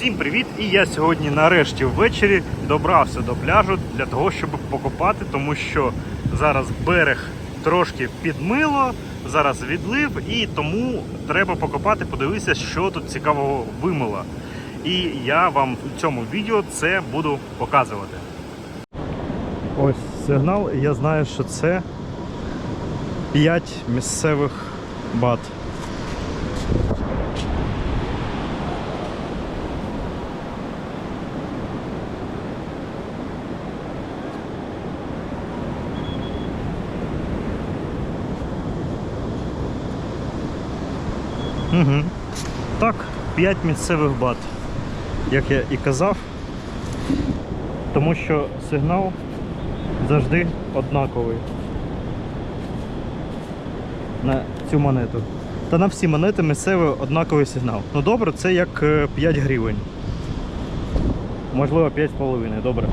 Всім привіт! І я сьогодні нарешті ввечері добрався до пляжу для того, щоб покупати, тому що зараз берег трошки підмило, зараз відлив, і тому треба покопати, подивитися, що тут цікавого вимило. І я вам в цьому відео це буду показувати. Ось сигнал, я знаю, що це 5 місцевих бат. Угу. Так, 5 місцевих бат, як я і казав, тому що сигнал завжди однаковий на цю монету. Та на всі монети місцевий однаковий сигнал. Ну добре, це як е, 5 гривень. Можливо 5,5, добре.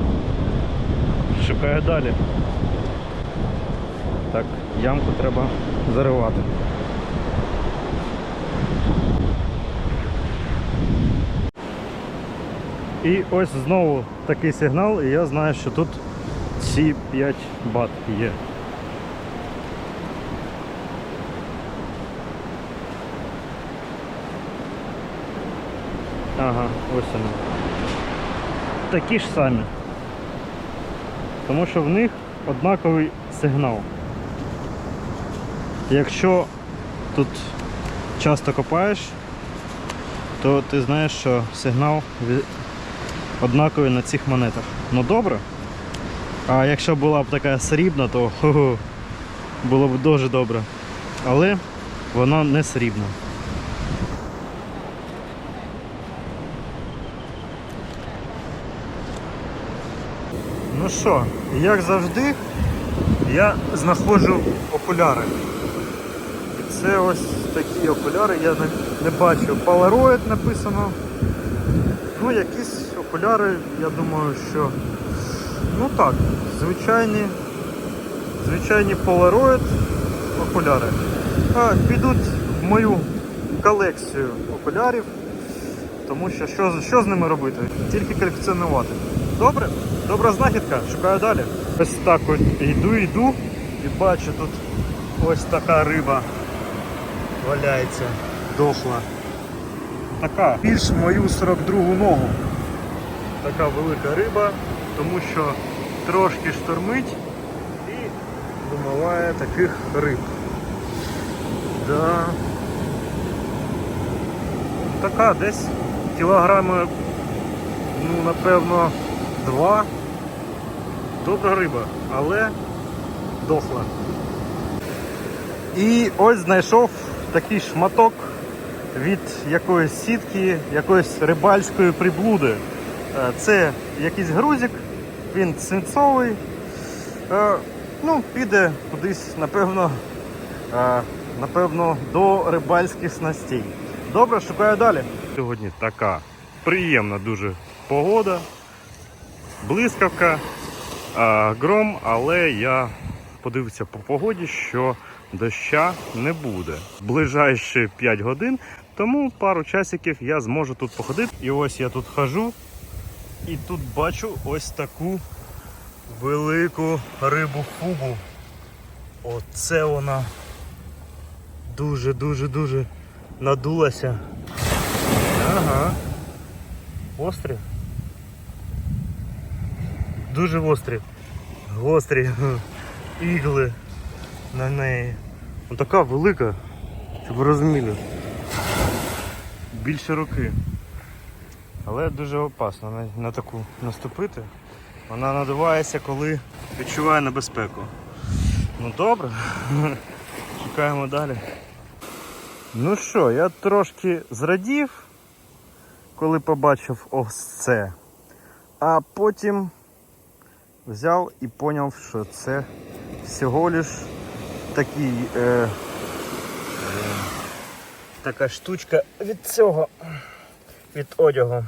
Шукаю далі. Так, ямку треба заривати. І ось знову такий сигнал, і я знаю, що тут ці 5 бат є. Ага, ось вони. Такі ж самі. Тому що в них однаковий сигнал. Якщо тут часто копаєш, то ти знаєш, що сигнал однаковий на цих монетах. Ну добре. А якщо була б така срібна, то хо-хо, було б дуже добре. Але вона не срібна. Ну що, як завжди, я знаходжу окуляри. І це ось такі окуляри, я не, не бачу. Polaroid написано. Ну, якісь окуляри, я думаю, що ну так, звичайні, звичайні Polaroid окуляри. А, підуть в мою колекцію окулярів, тому що що, що з ними робити? Тільки колекціонувати. Добре? Добра знахідка, шукаю далі. Ось так от йду, йду і бачу тут ось така риба валяється, дохла. Така, більш мою 42-гу ногу. Така велика риба, тому що трошки штормить і вимиває таких риб. Да. Така десь кілограми, ну, напевно, два. Добра риба, але дохла. І ось знайшов такий шматок від якоїсь сітки, якоїсь рибальської приблуди. Е, Це якийсь грузик, він свинцовий. Е, Ну, піде кудись, напевно, е, напевно, до рибальських снастей. Добре, шукаю далі. Сьогодні така приємна дуже погода, блискавка, гром, але я подивився по погоді, що доща не буде. Ближайші 5 годин, тому пару часиків я зможу тут походити. І ось я тут хожу і тут бачу ось таку велику рибу фубу. Оце вона дуже-дуже-дуже надулася. Ага. Острі. Дуже острі. Гострі ігли на неї. Ну, така велика, щоб ви розуміли. Більше руки. Але дуже опасно на, на таку наступити. Вона надувається, коли відчуває небезпеку. Ну добре. Шукаємо далі. Ну що, я трошки зрадів, коли побачив ось це. А потім взяв і зрозумів, що це всього лиш такий, е, е, така штучка від цього, від одягу.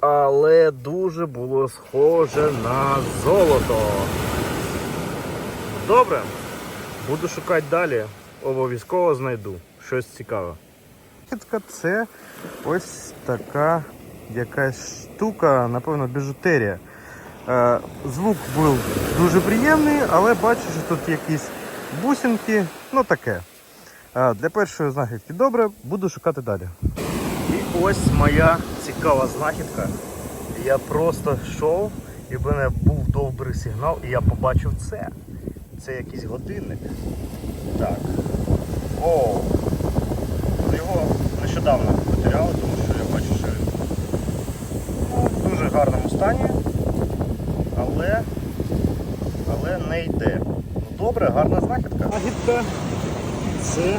Але дуже було схоже на золото. Добре, буду шукати далі. Обов'язково знайду щось цікаве. Це ось така якась штука, напевно, біжутерія. Е, Звук був дуже приємний, але бачу, що тут якісь бусинки, ну таке. Для першої знахідки добре, буду шукати далі. І ось моя цікава знахідка. Я просто йшов, і в мене був добрий сигнал, і я побачив це. Це якийсь годинник. Так. О! Його нещодавно потеряли, тому що я бачу, що він ну, в дуже гарному стані, але, але не йде. Добре, гарна знахідка. Знахідка це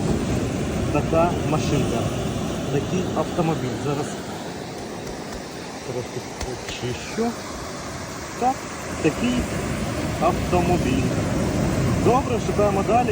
така машинка, такий автомобіль. Зараз трошки почищу. Так, такий автомобіль. Добре, шукаємо далі.